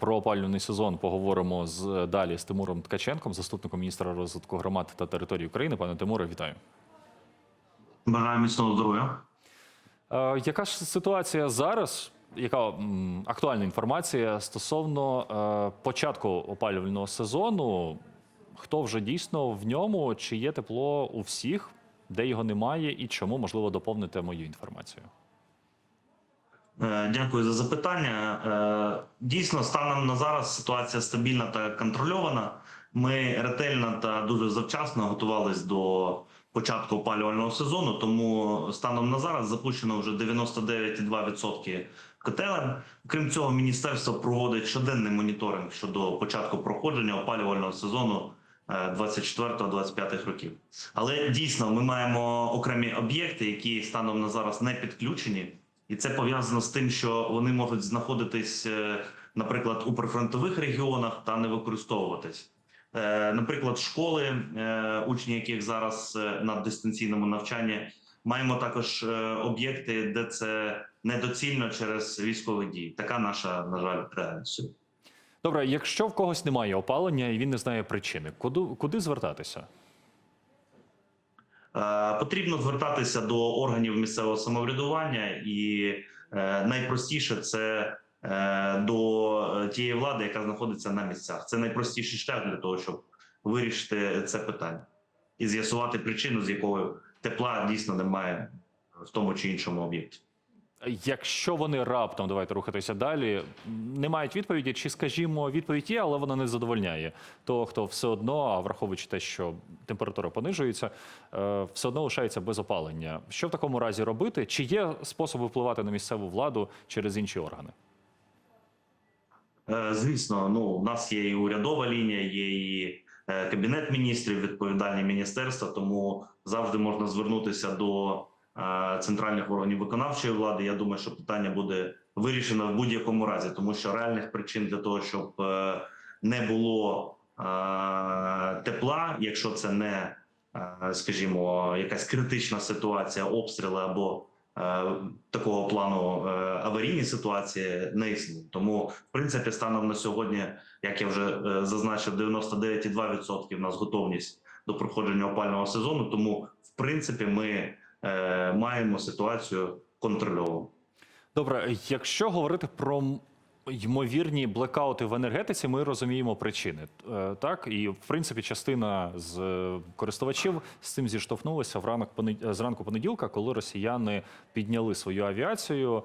Про опалювальний сезон поговоримо з далі з Тимуром Ткаченком, заступником міністра розвитку громад та території України. Пане Тимуре, вітаю. Бажаю міцного здоров'я. Е, яка ж ситуація зараз? Яка м, актуальна інформація стосовно е, початку опалювального сезону? Хто вже дійсно в ньому? Чи є тепло у всіх, де його немає, і чому можливо доповнити мою інформацію? Е, Дякую за запитання. Е, Дійсно, станом на зараз ситуація стабільна та контрольована. Ми ретельно та дуже завчасно готувалися до початку опалювального сезону. Тому станом на зараз запущено вже 99,2% котелень. Крім цього, міністерство проводить щоденний моніторинг щодо початку проходження опалювального сезону. 24-25 років, але дійсно ми маємо окремі об'єкти, які станом на зараз не підключені, і це пов'язано з тим, що вони можуть знаходитись, е, наприклад, у прифронтових регіонах та не використовуватись. Е, Наприклад, школи, е, учні яких зараз на дистанційному навчанні, маємо також об'єкти, де це недоцільно через військові дії. Така наша, на жаль, реальність. Добре, якщо в когось немає опалення і він не знає причини, куди, куди звертатися? Е, Потрібно звертатися до органів місцевого самоврядування, і е, найпростіше це е, до тієї влади, яка знаходиться на місцях. Це найпростіший шлях для того, щоб вирішити це питання і з'ясувати причину, з якою тепла дійсно немає в тому чи іншому об'єкті. Якщо вони раптом, давайте рухатися далі, не мають відповіді, чи, скажімо, відповідь є, але вона не задовольняє того, хто все одно, а враховуючи те, що температура понижується, е, все одно лишається без опалення. Що в такому разі робити? Чи є способи впливати на місцеву владу через інші органи? Е, Звісно, ну у нас є і урядова лінія, є і е, кабінет міністрів, відповідальні міністерства. Тому завжди можна звернутися до центральних органів виконавчої влади. Я думаю, що питання буде вирішено в будь-якому разі, тому що реальних причин для того, щоб е, не було е, тепла, якщо це не е, скажімо, якась критична ситуація, обстріли або е, такого плану е, аварійні ситуації не існує. Тому, в принципі, станом на сьогодні, як я вже е, зазначив, 99,2% у нас готовність до проходження опального сезону. Тому, в принципі, ми е, маємо ситуацію контрольовану. Добре, якщо говорити про ймовірні блекаути в енергетиці, ми розуміємо причини. Е, Так, і в принципі, частина з е, користувачів з цим зіштовхнулася в ранок зранку понеділка, коли росіяни підняли свою авіацію.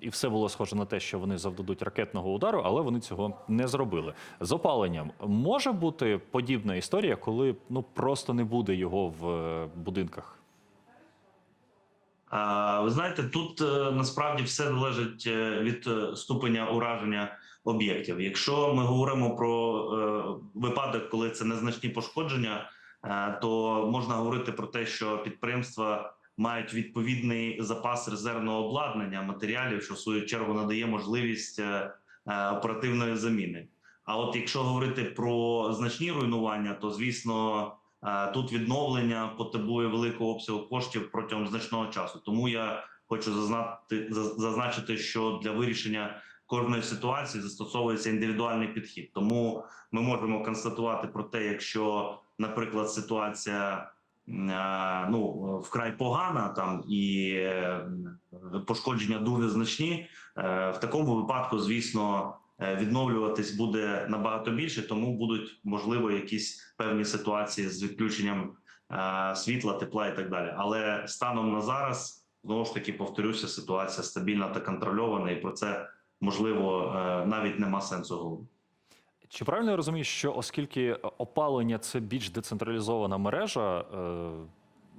І все було схоже на те, що вони завдадуть ракетного удару, але вони цього не зробили. З опаленням може бути подібна історія, коли ну просто не буде його в е, будинках. Ви знаєте, тут е, насправді все залежить е, від е, ступеня ураження об'єктів. Якщо ми говоримо про випадок, коли це незначні пошкодження, то можна говорити про те, що підприємства мають відповідний запас резервного обладнання, матеріалів, що в свою чергу надає можливість оперативної заміни. А от якщо говорити про значні руйнування, то звісно. Е, Тут відновлення потребує великого обсягу коштів протягом значного часу. Тому я хочу зазнати зазначити, що для вирішення кожної ситуації застосовується індивідуальний підхід. Тому ми можемо констатувати про те, якщо, наприклад, ситуація е, ну вкрай погана, там і е, пошкодження дуже значні. В такому випадку, звісно, відновлюватись буде набагато більше, тому будуть можливо якісь певні ситуації з відключенням е, світла, тепла і так далі. Але станом на зараз знову ж таки повторюся, ситуація стабільна та контрольована, і про це можливо е, навіть нема сенсу говорити. Чи правильно я розумію, що оскільки опалення це більш децентралізована мережа е,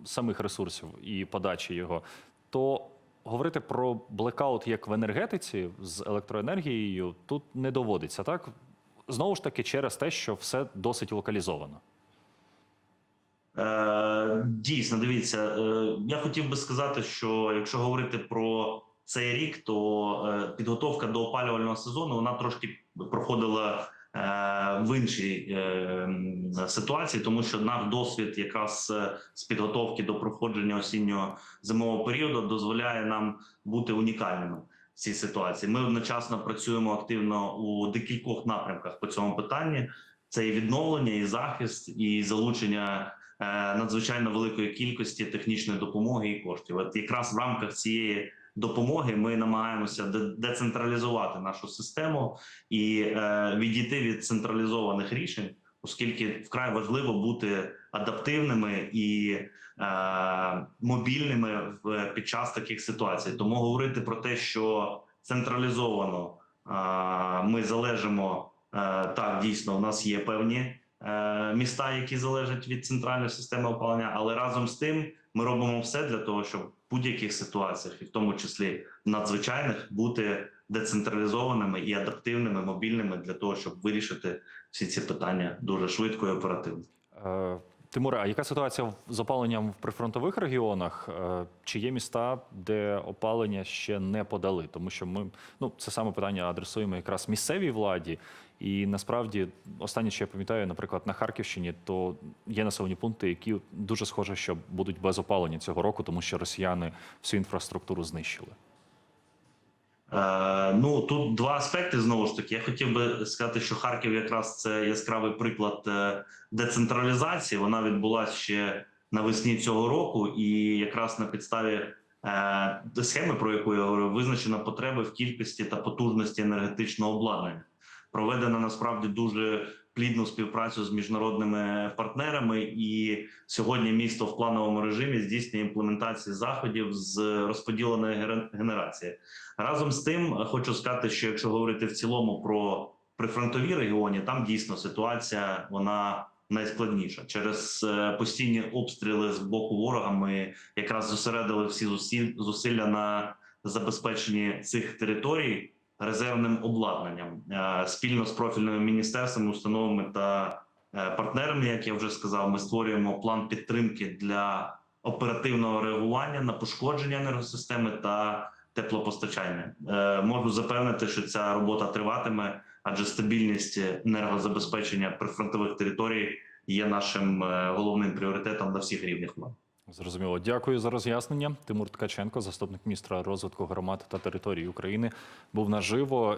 самих ресурсів і подачі його, то говорити про блекаут як в енергетиці з електроенергією тут не доводиться, так? Знову ж таки, через те, що все досить локалізовано. Е, Дійсно, дивіться, е, я хотів би сказати, що якщо говорити про цей рік, то е, підготовка до опалювального сезону вона трошки проходила в іншій е, ситуації, тому що наш досвід якраз е, з підготовки до проходження осіннього зимового періоду дозволяє нам бути унікальними. в цій ситуації. Ми одночасно працюємо активно у декількох напрямках по цьому питанні: це і відновлення, і захист, і залучення е, надзвичайно великої кількості технічної допомоги і коштів. От якраз в рамках цієї допомоги ми намагаємося де- децентралізувати нашу систему і е, відійти від централізованих рішень, оскільки вкрай важливо бути адаптивними і е, мобільними в під час таких ситуацій. Тому говорити про те, що централізовано е, ми залежимо так, дійсно, у нас є певні міста, які залежать від центральної системи опалення, але разом з тим ми робимо все для того, щоб в будь-яких ситуаціях, і в тому числі надзвичайних, бути децентралізованими і адаптивними, мобільними для того, щоб вирішити всі ці питання дуже швидко і оперативно. Тимуре, а яка ситуація з опаленням в прифронтових регіонах? Е, Чи є міста, де опалення ще не подали? Тому що ми ну це саме питання адресуємо якраз місцевій владі. І насправді, останнє, що я пам'ятаю, наприклад, на Харківщині, то є населені пункти, які дуже схоже, що будуть без опалення цього року, тому що росіяни всю інфраструктуру знищили. Е, ну тут два аспекти знову ж таки. Я хотів би сказати, що Харків якраз це яскравий приклад е, децентралізації. Вона відбулася ще навесні цього року, і якраз на підставі е, схеми, про яку я говорив, визначено потреби в кількості та потужності енергетичного обладнання. Проведена насправді дуже плідну співпрацю з міжнародними партнерами, і сьогодні місто в плановому режимі здійснює імплементацію заходів з розподіленої генерації. Разом з тим, хочу сказати, що якщо говорити в цілому про прифронтові регіони, там дійсно ситуація вона найскладніша через е, постійні обстріли з боку ворога. Ми якраз зосередили всі зусилля на забезпеченні цих територій резервним обладнанням Е, спільно з профільними міністерствами, установами та е, партнерами. Як я вже сказав, ми створюємо план підтримки для оперативного реагування на пошкодження енергосистеми та теплопостачання. Е, можу запевнити, що ця робота триватиме, адже стабільність енергозабезпечення прифронтових територій є нашим головним пріоритетом на всіх рівнях влади. Зрозуміло. Дякую за роз'яснення. Тимур Ткаченко, заступник міністра розвитку громад та територій України, був наживо.